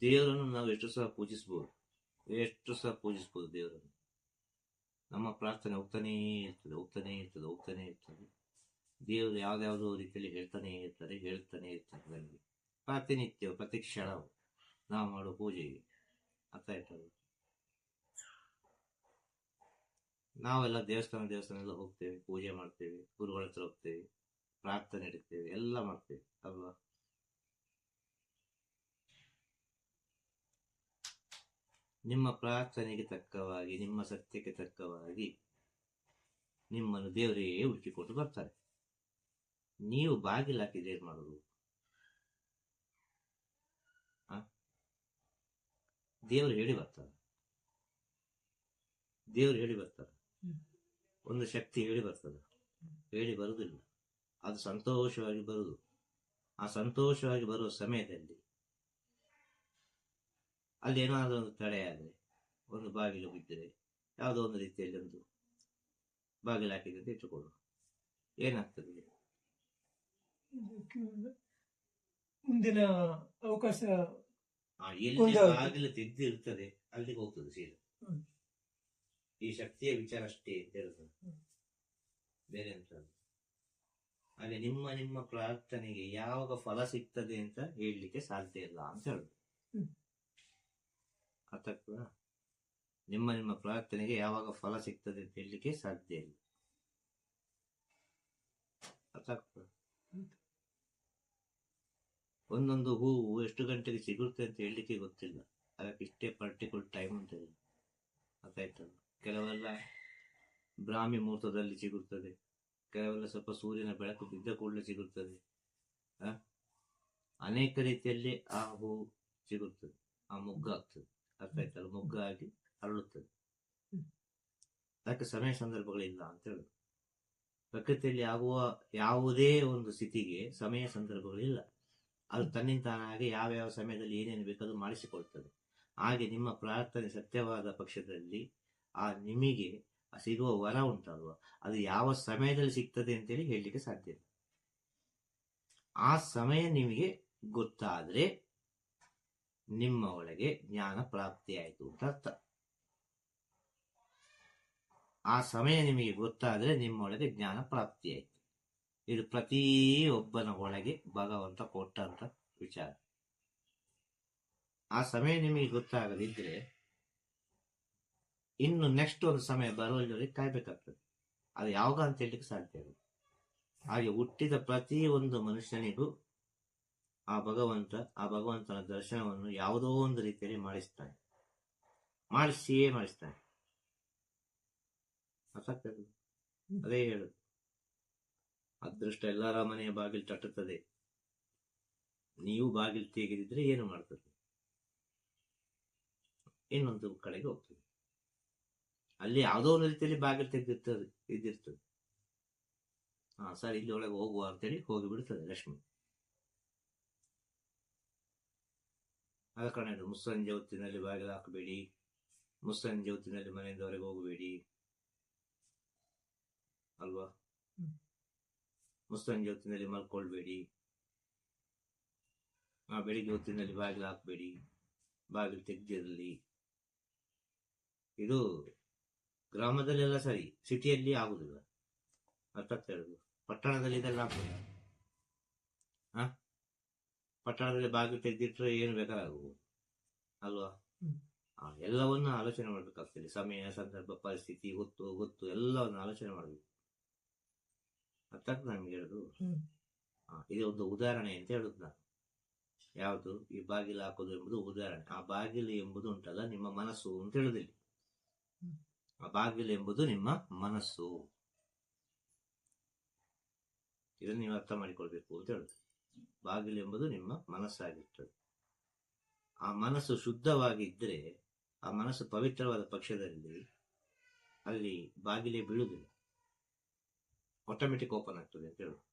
ದೇವರನ್ನು ನಾವು ಎಷ್ಟು ಸಹ ಪೂಜಿಸ್ಬೋದು ಎಷ್ಟು ಸಹ ಪೂಜಿಸ್ಬೋದು ದೇವರನ್ನು. ನಮ್ಮ ಪ್ರಾರ್ಥನೆ ಹೋಗ್ತಾನೇ ಇರ್ತದೆ ಹೋಗ್ತಾನೇ ಇರ್ತದೆ ಹೋಗ್ತಾನೇ ಇರ್ತದೆ. ದೇವರು ಯಾವ್ದಾವುದೋ ರೀತಿಯಲ್ಲಿ ಹೇಳ್ತಾನೆ ಇರ್ತಾರೆ ಹೇಳ್ತಾನೆ ಇರ್ತಾರೆ ನನಗೆ. ಪ್ರತಿನಿತ್ಯ ಪ್ರತಿ ಕ್ಷಣವು ನಾವು ಮಾಡೋ ಪೂಜೆಗೆ ಅರ್ಥ ಆಯ್ತಲ್ಲ ನಾವೆಲ್ಲ ದೇವಸ್ಥಾನ ದೇವಸ್ಥಾನ ಎಲ್ಲ ಹೋಗ್ತೇವೆ, ಪೂಜೆ ಮಾಡ್ತೇವೆ, ಗುರುಗಳ ಹತ್ರ ಹೋಗ್ತೇವೆ, ಪ್ರಾರ್ಥನೆ ಇಡ್ತೇವೆ ಎಲ್ಲ ಮಾಡ್ತೇವೆ ಅಲ್ವಾ ನಿಮ್ಮ ಪ್ರಾರ್ಥನೆಗೆ ತಕ್ಕವಾಗಿ ನಿಮ್ಮ ಸತ್ಯಕ್ಕೆ ತಕ್ಕವಾಗಿ ನಿಮ್ಮನ್ನು ದೇವರೇ ಹುಚ್ಚಿಕೊಟ್ಟು ಬರ್ತಾರೆ. ನೀವು ಬಾಗಿಲು ಹಾಕಿದ್ರೆ ಏನು ಮಾಡೋದು? ದೇವರು ಹೇಳಿ ಬರ್ತಾರೆ. ದೇವರು ಹೇಳಿ ಬರ್ತಾರೆ. ಒಂದು ಶಕ್ತಿ ಹೇಳಿ ಬರ್ತದೆ. ಹೇಳಿ ಬರುವುದಿಲ್ಲ. ಅದು ಸಂತೋಷವಾಗಿ ಬರುವುದು. ಆ ಸಂತೋಷವಾಗಿ ಬರುವ ಸಮಯದಲ್ಲಿ ಅಲ್ಲಿ ಏನಾದರೂ ಒಂದು ಆದರೆ ಒಂದು ಬಾಗಿಲು ಬಿದ್ದರೆ ಯಾವುದೋ ಒಂದು ರೀತಿಯಲ್ಲಿ ಒಂದು ಬಾಗಿಲು ಹಾಕಿದೆ ಅಂತ ಇಟ್ಟುಕೊಳ್ಳು ಏನಾಗ್ತದೆ ಮುಂದಿನ ಅವಕಾಶ ಎಲ್ಲಿ. ಬಾಗಿಲು ತೆಗೆದಿರ್ತದೆ ಅಲ್ಲಿಗೆ ಹೋಗ್ತದೆ ಸೀರೆ. ಈ ಶಕ್ತಿಯ ವಿಚಾರ ಅಷ್ಟೇ ಅಂತ ಹೇಳುದು ಬೇರೆ ಅಂತ ಅಲ್ಲ. ಹಾಗೆ ನಿಮ್ಮ ನಿಮ್ಮ ಪ್ರಾರ್ಥನೆಗೆ ಯಾವಾಗ ಫಲ ಸಿಗ್ತದೆ ಅಂತ ಹೇಳಲಿಕ್ಕೆ ಸಾಧ್ಯ ಇಲ್ಲ ಅಂತ ಹೇಳುದು. ಹ್ಮ್. ನಿಮ್ಮ ನಿಮ್ಮ ಪ್ರಾರ್ಥನೆಗೆ ಯಾವಾಗ ಫಲ ಸಿಗ್ತದೆ ಅಂತ ಹೇಳಲಿಕ್ಕೆ ಸಾಧ್ಯ ಇಲ್ಲ. ಒಂದೊಂದು ಹೂವು ಎಷ್ಟು ಗಂಟೆಗೆ ಸಿಗುತ್ತೆ ಅಂತ ಹೇಳಲಿಕ್ಕೆ ಗೊತ್ತಿಲ್ಲ. ಅದಕ್ಕೆ ಇಷ್ಟೇ ಪರ್ಟಿಕ್ಯುಲರ್ ಟೈಮ್ ಅಂತ ಅರ್ಥಾಯ್ತಲ್ಲ ಕೆಲವೆಲ್ಲ ಬ್ರಾಹ್ಮಿ ಮುಹೂರ್ತದಲ್ಲಿ ಸಿಗುತ್ತದೆ. ಕೆಲವೆಲ್ಲ ಸ್ವಲ್ಪ ಸೂರ್ಯನ ಬೆಳಕು ಬಿದ್ದ ಕೂಡಲೇ ಸಿಗುತ್ತದೆ? ಅನೇಕ ರೀತಿಯಲ್ಲಿ ಆ ಹೂ ಸಿಗುತ್ತದೆ. ಆ ಮೊಗ್ಗಾಗ್ತದೆ ಅರ್ಥ ಆಯ್ತಲ್ಲ ಮೊಗ್ಗಾಗಿ ಅರಳುತ್ತದೆ. ಅದಕ್ಕೆ ಸಮಯ ಸಂದರ್ಭಗಳಿಲ್ಲ ಅಂತ ಹೇಳುದು. ಪ್ರಕೃತಿಯಲ್ಲಿ ಆಗುವ ಯಾವುದೇ ಒಂದು ಸ್ಥಿತಿಗೆ ಸಮಯ ಸಂದರ್ಭಗಳಿಲ್ಲ. ಅದು ತನ್ನಿಂತಾನಾಗಿ ಯಾವ ಯಾವ ಸಮಯದಲ್ಲಿ ಏನೇನು ಬೇಕಾದ್ರೂ ಮಾಡಿಸಿಕೊಳ್ತದೆ. ಹಾಗೆ ನಿಮ್ಮ ಪ್ರಾರ್ಥನೆ ಸತ್ಯವಾದ ಪಕ್ಷದಲ್ಲಿ ಆ ನಿಮಗೆ ಸಿಗುವ ವರ ಉಂಟಲ್ವ? ಅದು ಯಾವ ಸಮಯದಲ್ಲಿ ಸಿಗ್ತದೆ ಅಂತೇಳಿ ಹೇಳಲಿಕ್ಕೆ ಸಾಧ್ಯ ಆ ಸಮಯ ನಿಮಗೆ ಗೊತ್ತಾದ್ರೆ ನಿಮ್ಮ ಒಳಗೆ ಜ್ಞಾನ ಪ್ರಾಪ್ತಿಯಾಯಿತು ಅಂತ ಅರ್ಥ. ಆ ಸಮಯ ನಿಮಗೆ ಗೊತ್ತಾದ್ರೆ ನಿಮ್ಮೊಳಗೆ ಜ್ಞಾನ ಪ್ರಾಪ್ತಿಯಾಯಿತು. ಇದು ಪ್ರತಿ ಒಬ್ಬನ ಒಳಗೆ ಭಗವಂತ ಕೊಟ್ಟಂತ ವಿಚಾರ. ಆ ಸಮಯ ನಿಮಗೆ ಗೊತ್ತಾಗದಿದ್ರೆ ಇನ್ನು ನೆಕ್ಸ್ಟ್ ಒಂದು ಸಮಯ ಬರುವಲ್ಲಿ ಕಾಯ್ಬೇಕಾಗ್ತದೆ. ಅದು ಯಾವಾಗ ಅಂತ ಹೇಳಲಿಕ್ಕೆ ಸಾಧ್ಯ ಹಾಗೆ ಹುಟ್ಟಿದ ಪ್ರತಿ ಒಂದು ಮನುಷ್ಯನಿಗೂ ಆ ಭಗವಂತ, ಆ ಭಗವಂತನ ದರ್ಶನವನ್ನು ಯಾವುದೋ ಒಂದು ರೀತಿಯಲ್ಲಿ ಮಾಡಿಸ್ತಾನೆ. ಮಾಡಿಸಿಯೇ ಮಾಡಿಸ್ತಾನೆ. ಅರ್ಥ ಆಗ್ತದೆ? ಅದೇ ಹೇಳುದು. ಅದೃಷ್ಟ ಎಲ್ಲರ ಮನೆಯ ಬಾಗಿಲು ತಟ್ಟುತ್ತದೆ. ನೀವು ಬಾಗಿಲು ತೆಗೆದಿದ್ರೆ ಏನು ಮಾಡ್ತದೆ? ಇನ್ನೊಂದು ಕಡೆಗೆ ಹೋಗ್ತದೆ. ಅಲ್ಲಿ ಯಾವುದೋ ಒಂದು ರೀತಿಯಲ್ಲಿ ಬಾಗಿಲು ತೆಗೆದಿರ್ತದೆ, ಇದ್ದಿರ್ತದೆ. ಹಾ ಸರ್, ಇಲ್ಲಿ ಒಳಗೆ ಹೋಗುವ ಅಂತೇಳಿ ಹೋಗಿ ಬಿಡ್ತದೆ ಲಕ್ಷ್ಮಿ. ಆದ ಕಾರಣ ಮುಸ್ಸಂಜೆ ಹೊತ್ತಿನಲ್ಲಿ ಬಾಗಿಲು ಹಾಕಬೇಡಿ. ಮುಸ್ಸಂಜೆ ಹೊತ್ತಿನಲ್ಲಿ ಮನೆಯಿಂದ ಹೊರಗೆ ಹೋಗಬೇಡಿ. ಅಲ್ವಾ. ಮುಸ್ಸಂಜೆ ಹೊತ್ತಿನಲ್ಲಿ ಮಲ್ಕೊಳ್ಬೇಡಿ. ಆ ಬೆಳಿಗ್ಗೆ ಹೊತ್ತಿನಲ್ಲಿ ಬಾಗಿಲು ಹಾಕಬೇಡಿ. ಬಾಗಿಲು ತೆಗ್ದಿರಲಿ. ಇದು ಗ್ರಾಮದಲ್ಲೆಲ್ಲ ಸರಿ ಸಿಟಿಯಲ್ಲಿ ಆಗುದಿಲ್ಲ. ಅರ್ಥ ಪಟ್ಟಣದಲ್ಲಿ ಇದೆಲ್ಲ ಆಗ್ತದೆ ಹ? ಪಟ್ಟಣದಲ್ಲಿ ಬಾಗಿಲು ತೆಗೆದಿಟ್ಟರೆ ಏನು ಬೇಕಾರಾಗಬಹುದು ಅಲ್ವಾ? ಎಲ್ಲವನ್ನ ಆಲೋಚನೆ ಮಾಡ್ಬೇಕಾಗ್ತದೆ. ಸಮಯ ಸಂದರ್ಭ ಪರಿಸ್ಥಿತಿ ಹೊತ್ತು ಗೊತ್ತು ಎಲ್ಲವನ್ನು ಆಲೋಚನೆ ಮಾಡಬೇಕು. ಅರ್ಥ ಆಗ್ತದೆ ನಮ್ಗೆ ಹೇಳುದು ಇದು ಒಂದು ಉದಾಹರಣೆ ಅಂತ ಹೇಳುದು ನಾನು. ಯಾವುದು? ಈ ಬಾಗಿಲು ಹಾಕೋದು ಎಂಬುದು ಉದಾಹರಣೆ. ಆ ಬಾಗಿಲು ಎಂಬುದು ಉಂಟಲ್ಲ ನಿಮ್ಮ ಮನಸ್ಸು ಅಂತ ಹೇಳುದಿಲ್ಲ. ಆ ಬಾಗಿಲು ಎಂಬುದು ನಿಮ್ಮ ಮನಸ್ಸು. ಇದನ್ನು ನೀವು ಅರ್ಥ ಮಾಡಿಕೊಳ್ಬೇಕು ಅಂತ ಹೇಳುದು. ಬಾಗಿಲು ಎಂಬುದು ನಿಮ್ಮ ಮನಸ್ಸಾಗಿರ್ತದೆ. ಆ ಮನಸ್ಸು ಶುದ್ಧವಾಗಿದ್ದರೆ, ಆ ಮನಸ್ಸು ಪವಿತ್ರವಾದ ಪಕ್ಷದಲ್ಲಿ ಅಲ್ಲಿ ಬಾಗಿಲೇ ಬೀಳುವುದಿಲ್ಲ. ಆಟೋಮೆಟಿಕ್ ಓಪನ್ ಆಗ್ತದೆ ಅಂತ ಹೇಳುದು.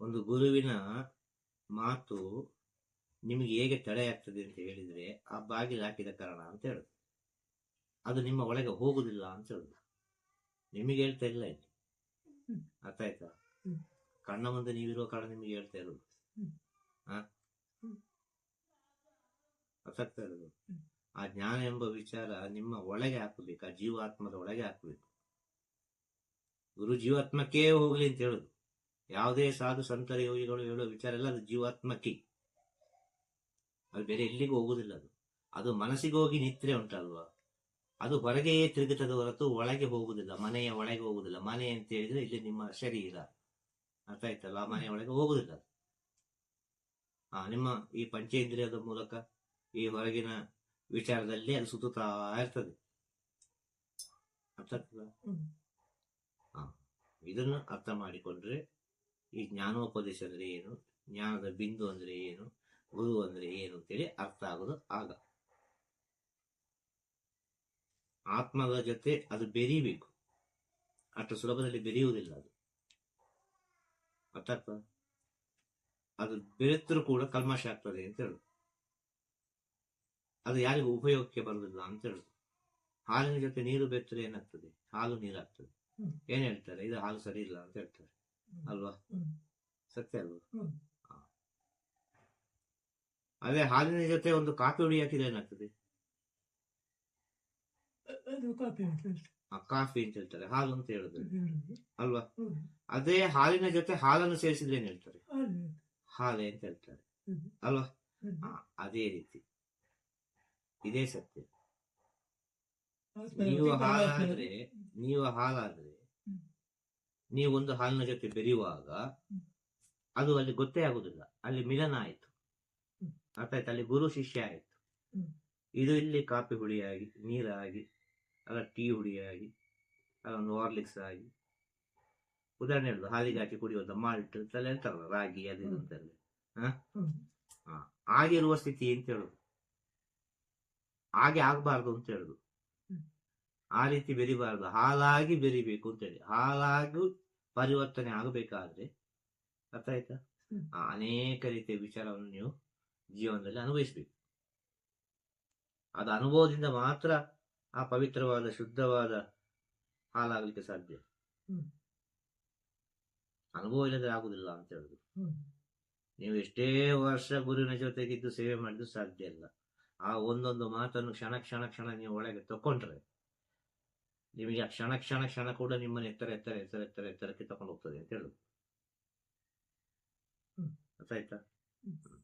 ಒಂದು ಗುರುವಿನ ಮಾತು ನಿಮಗೆ ಹೇಗೆ ತಡೆಯಾಗ್ತದೆ ಅಂತ ಹೇಳಿದ್ರೆ, ಆ ಬಾಗಿಲು ಹಾಕಿದ ಕಾರಣ ಅಂತ ಹೇಳುದು. ಅದು ನಿಮ್ಮ ಒಳಗೆ ಹೋಗುದಿಲ್ಲ ಅಂತ ಹೇಳುದು. ನಿಮಗೆ ಹೇಳ್ತಾ ಇಲ್ಲ ಇಲ್ಲಿ. ಅರ್ಥ ಆಯ್ತಾ. ಕಣ್ಣ ಮುಂದೆ ನೀವಿರುವ ಕಾರಣ ನಿಮಗೆ ಹೇಳ್ತಾ ಇರೋದು. ಅರ್ಥ ಆಗ್ತಾ ಇರೋದು? ಆ ಜ್ಞಾನ ಎಂಬ ವಿಚಾರ ನಿಮ್ಮ ಒಳಗೆ ಹಾಕಬೇಕು ಆ ಜೀವಾತ್ಮದ ಒಳಗೆ ಹಾಕಬೇಕು. ಗುರು ಜೀವಾತ್ಮಕ್ಕೇ ಹೋಗ್ಲಿ ಅಂತ ಹೇಳುದು. ಯಾವುದೇ ಸಾಧು ಸಂತರ ಯೋಗಿಗಳು ಹೇಳೋ ವಿಚಾರ ಎಲ್ಲ ಅದು ಜೀವಾತ್ಮಕ್ಕೆ. ಅದು ಬೇರೆ ಎಲ್ಲಿಗೂ ಹೋಗುದಿಲ್ಲ ಅದು. ಅದು ಮನಸ್ಸಿಗೆ ಹೋಗಿ ನಿತ್ರೆ ಉಂಟಲ್ವಾ? ಅದು ಹೊರಗೆಯೇ ತಿರುಗುತ್ತದೆ ಹೊರತು ಒಳಗೆ ಹೋಗುವುದಿಲ್ಲ ಮನೆಯ ಒಳಗೆ ಹೋಗುವುದಿಲ್ಲ. ಮನೆ ಅಂತ ಹೇಳಿದ್ರೆ ಇಲ್ಲಿ ನಿಮ್ಮ ಶರೀರ. ಅರ್ಥ ಆಯ್ತಲ್ಲ ಮನೆಯ ಒಳಗೆ ಹೋಗುವುದಿಲ್ಲ. ಆ ನಿಮ್ಮ ಈ ಪಂಚೇಂದ್ರಿಯದ ಮೂಲಕ ಈ ಹೊರಗಿನ ವಿಚಾರದಲ್ಲಿ ಅದು ಸುತ್ತುತ್ತಾ ಇರ್ತದೆ. ಅರ್ಥ ಆಗ್ತದ. ಆ, ಇದನ್ನು ಅರ್ಥ ಮಾಡಿಕೊಂಡ್ರೆ ಈ ಜ್ಞಾನೋಪದೇಶ ಅಂದ್ರೆ ಏನು? ಜ್ಞಾನದ ಬಿಂದು ಅಂದ್ರೆ ಏನು? ಗುರು ಅಂದ್ರೆ ಏನು ಅಂತೇಳಿ ಅರ್ಥ ಆಗೋದು ಆಗ. ಆತ್ಮದ ಜೊತೆ ಅದು ಬೆರೀಬೇಕು. ಅಷ್ಟು ಸುಲಭದಲ್ಲಿ ಬೆರೆಯುವುದಿಲ್ಲ ಅದು. ಅರ್ಥ ಅದು ಬೆರೆತರೂ ಕೂಡ ಕಲ್ಮಶ ಆಗ್ತದೆ ಅಂತ ಹೇಳುದು. ಅದು ಯಾರಿಗೂ ಉಪಯೋಗಕ್ಕೆ ಬರುವುದಿಲ್ಲ ಅಂತ ಹೇಳುದು. ಹಾಲಿನ ಜೊತೆ ನೀರು ಬೆತ್ತರೆ ಏನಾಗ್ತದೆ? ಹಾಲು ನೀರಾಗ್ತದೆ. ಏನ್ ಹೇಳ್ತಾರೆ? ಇದು ಹಾಲು ಸರಿ ಇಲ್ಲ ಅಂತ ಹೇಳ್ತಾರೆ. ಅಲ್ವಾ? ಸತ್ಯ ಅಲ್ವಾ? ಅದೇ ಹಾಲಿನ ಜೊತೆ ಒಂದು ಕಾಫಿ ಹುಡಿ ಹಾಕಿದ್ರೆ ಏನಾಗ್ತದೆ? ಅದು ಕಾಪಿ ಅಂತ ಹೇಳ್ತಾರೆ. ಕಾಫಿ ಅಂತ ಹೇಳ್ತಾರೆ ಹಾಲು ಅಂತ ಹೇಳುದು. ಅಲ್ವಾ? ಅದೇ ಹಾಲಿನ ಜೊತೆ ಹಾಲನ್ನು ಸೇರಿಸಿದ್ರೆ ಏನ್ ಹೇಳ್ತಾರೆ? ಹಾಲು. ಅಂತ ಹೇಳ್ತಾರೆ. ಅಲ್ವಾ? ಅದೇ ರೀತಿ. ಇದೇ ಸತ್ಯ. ನೀವು ಹಾಲಾದ್ರೆ ನೀವು ಹಾಲಾದ್ರೆ ನೀವು ಒಂದು ಹಾಲಿನ ಜೊತೆ ಬೆರೆಯುವಾಗ ಅದು ಅಲ್ಲಿ ಗೊತ್ತೇ ಆಗುದಿಲ್ಲ. ಅಲ್ಲಿ ಮಿಲನ ಆಯ್ತು. ಅರ್ಥ ಆಯ್ತು? ಅಲ್ಲಿ ಗುರು ಶಿಷ್ಯ ಆಯ್ತು. ಇದು ಇಲ್ಲಿ ಕಾಫಿ ಹುಳಿಯಾಗಿ ನೀರಾಗಿ ಅಲ್ಲ ಟೀ ಹುಡಿಯಾಗಿ ಅಲ್ಲ ಒಂದು ಹಾರ್ಲಿಕ್ಸ್ ಆಗಿ. ಉದಾಹರಣೆ ಹೇಳುದು ಹಾಲಿಗೆ ಹಾಕಿ ಕುಡಿಯೋದು ಮಾಲ್ಟ್ ತಲೆ ಅಂತಾರಲ್ಲ ರಾಗಿ ಅದು ಇದು ಅಂತೆಲ್ಲ. ಆಗಿರುವ ಸ್ಥಿತಿ ಅಂತ ಹೇಳುದು. ಹಾಗೆ ಆಗ್ಬಾರ್ದು ಅಂತ ಹೇಳುದು. ಆ ರೀತಿ ಬೆರಿಬಾರ್ದು. ಹಾಲಾಗಿ ಬೆರಿಬೇಕು ಅಂತ ಹೇಳಿ. ಹಾಲಾಗಿ ಪರಿವರ್ತನೆ ಆಗಬೇಕಾದ್ರೆ ಅರ್ಥ ಆಯ್ತಾ? ಅನೇಕ ರೀತಿಯ ವಿಚಾರವನ್ನು ನೀವು ಜೀವನದಲ್ಲಿ ಅನುಭವಿಸ್ಬೇಕು. ಅದು ಅನುಭವದಿಂದ ಮಾತ್ರ ಆ ಪವಿತ್ರವಾದ ಶುದ್ಧವಾದ ಹಾಲಾಗಲಿಕ್ಕೆ ಸಾಧ್ಯ? ಹ್ಮ್. ಅನುಭವ ಇಲ್ಲದೆ ಆಗುದಿಲ್ಲ ಅಂತ ಹೇಳುದು. ಹ್ಮ್. ನೀವು ಎಷ್ಟೇ ವರ್ಷ ಗುರುವಿನ ಜೊತೆಗಿದ್ದು ಸೇವೆ ಮಾಡಿದ್ರು ಸಾಧ್ಯ ಇಲ್ಲ. ಆ ಒಂದೊಂದು ಮಾತನ್ನು ಕ್ಷಣ ಕ್ಷಣ ಕ್ಷಣ ನೀವು ಒಳಗೆ ತಕೊಂಡ್ರೆ ನಿಮಗೆ ಆ ಕ್ಷಣ ಕ್ಷಣ ಕ್ಷಣ ಕೂಡ ನಿಮ್ಮನ್ನು ಎತ್ತರ ಎತ್ತರ ಎತ್ತರ ಎತ್ತರ ಎತ್ತರಕ್ಕೆ ತಕೊಂಡು ಹೋಗ್ತದೆ ಅಂತ ಹೇಳುದು. ಹ್ಮ್. ಆಯ್ತಾ ಹ್ಮ್.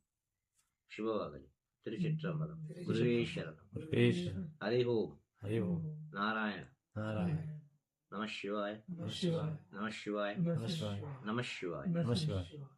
ಶುಭವಾಗಲಿ. ತಿರುಚಿಟ್ರಂಬಲಂ ಗುರುವೇಶ್ವರನ ಹರಿ ಓಂ. हरि ओम नारायण। नारायण। नमः शिवाय। नमः शिवाय। नमः शिवाय। नमः शिवाय। नमः शिवाय। शिवाय।